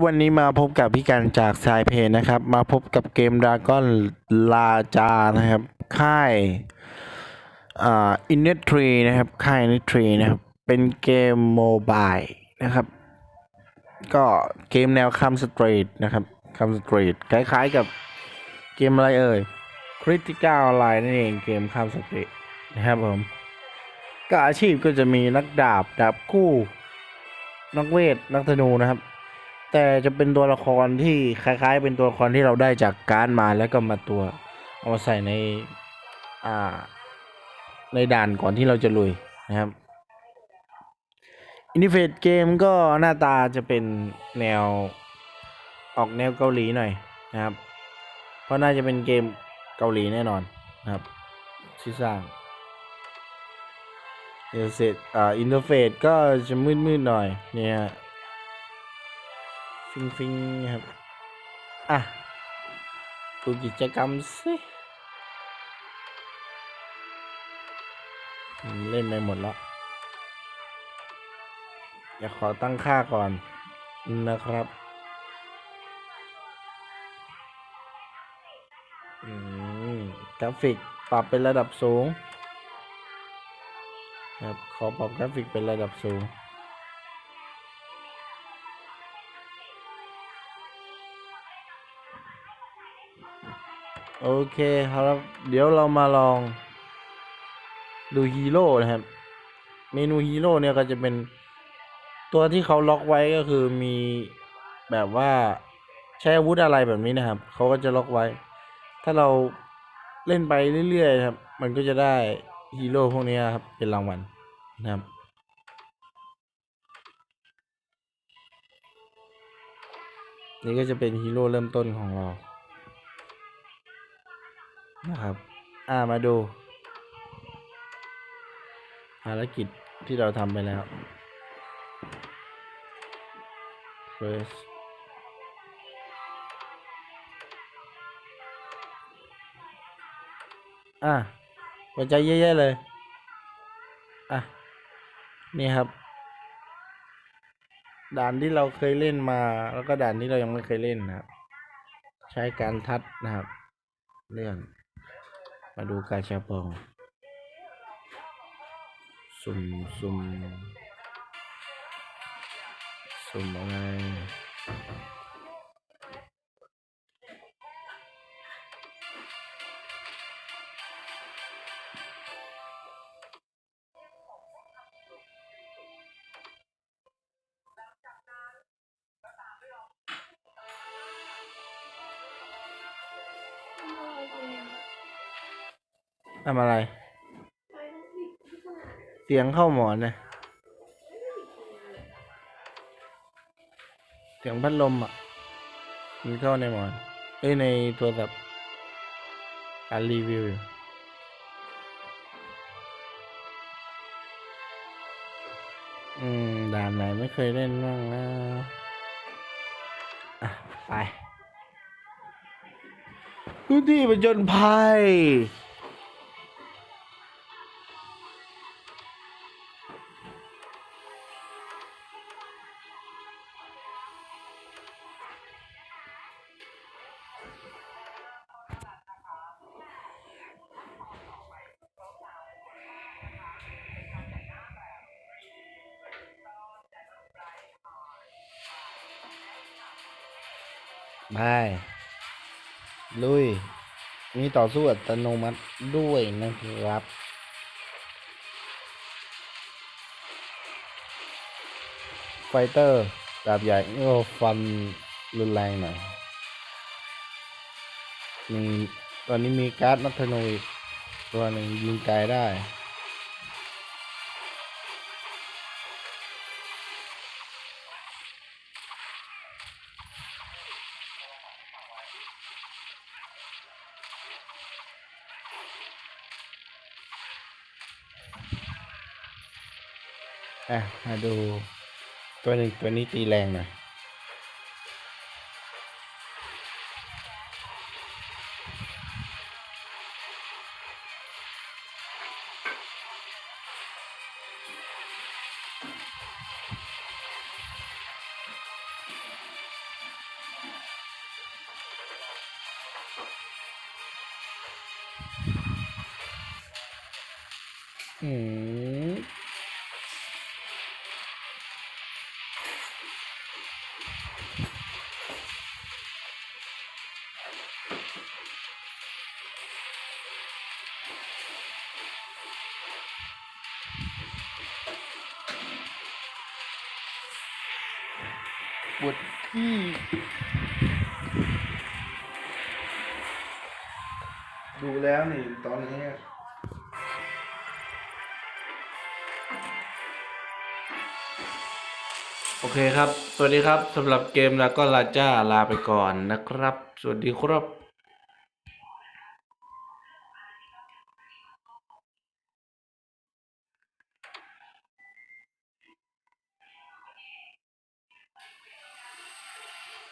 วันนี้มาพบกับพี่กันจากสายเพนนะครับ มาพบกับเกมด r a ก้อนลาจานะครับ ค่ายอ่าอินเนทรีนะครับ ค่ายอินเนทรีนะครับ เป็นเกมโมบายนะครับ ก็เกมแนวคัมสตรีทนะครับคัมสตรีทคล้ายๆกับเกมอะไรเอ่ยคริติกาออนไลน์นั่นเองเกมคัมสตรีทนะครับผม ก็อาชีพก็จะมีนักดาบ ดาบคู่ นักเวท นักธนูนะครับ แต่จะเป็นตัวละครที่คล้ายๆ เป็นตัวละครที่เราได้จากการดมาแล้วก็มาตัว เอามาใส่ในอ่า ในด่านก่อนที่เราจะลุยนะครับอินดิเฟตเกมก็หน้าตาจะเป็นแนวออกแนวเกาหลีหน่อยนะครับ เพราะน่าจะเป็นเกมเกาหลีแน่นอนนะครับที่สร้างเดี๋ยวเสร็จอ่าอินเทอร์เฟซก็จะมืดๆหน่อยเนี่ย ฟิงฟิงครับ อะดูกิจกรรมสิเล่นไปหมดแล้วเดี๋ยวขอตั้งค่าก่อนนะครับ อืมกราฟิกปรับเป็นระดับสูง ครับ ขอปรับกราฟิกเป็นระดับสูง โอเคครับ เดี๋ยวเรามาลอง ดูฮีโร่นะครับ เมนูฮีโร่เนี่ยก็จะเป็นตัวที่เขาล็อกไว้ก็คือมีแบบว่าใช้อาวุธอะไรแบบนี้นะครับ เขาก็จะล็อกไว้ ถ้าเราเล่นไปเรื่อยๆครับ มันก็จะได้ฮีโร่พวกนี้ครับ เป็นรางวัลนะครับนี่ก็จะเป็นฮีโร่เริ่มต้นของเรา นะครับ อ่ามาดู ภารกิจที่เราทำไปแล้ว first อะหัวใจเยอะๆเลย อะ นี่ครับ ด่านที่เราเคยเล่นมา แล้วก็ด่านที่เรายังไม่เคยเล่นนะครับ ใช้การทัดนะครับ เลื่อน มาดูกาชาปอง สุ่มสุ่มสุ่มอะไรไม่ ทำอะไร เสียงเข้าหมอนนะเสียงพัดลมอะมันเข้าในหมอน เอ้ยในโทรศัพท์การรีวิวอยู่อืมด่านไหนไม่เคยเล่นบ้างนะอะไปพื้นที่ประจนภัย ไป ลุย มีต่อสู้อัตโนมัติด้วยนะครับ ไฟเตอร์ดาบใหญ่โอ้ฟันรุนแรงหน่อย มี ตอนนี้มีการ์ดนักธนูอีกตัวหนึ่งยิงไกลได้ อะมาดู ตัวหนึ่งตัวนี้ตีแรงหน่อยอืม ปวดที่ดูแล้วนี่ตอนนี้โอเคครับ สวัสดีครับสำหรับเกมแล้วก็ลาจ้าลาไปก่อนนะครับ สวัสดีครับ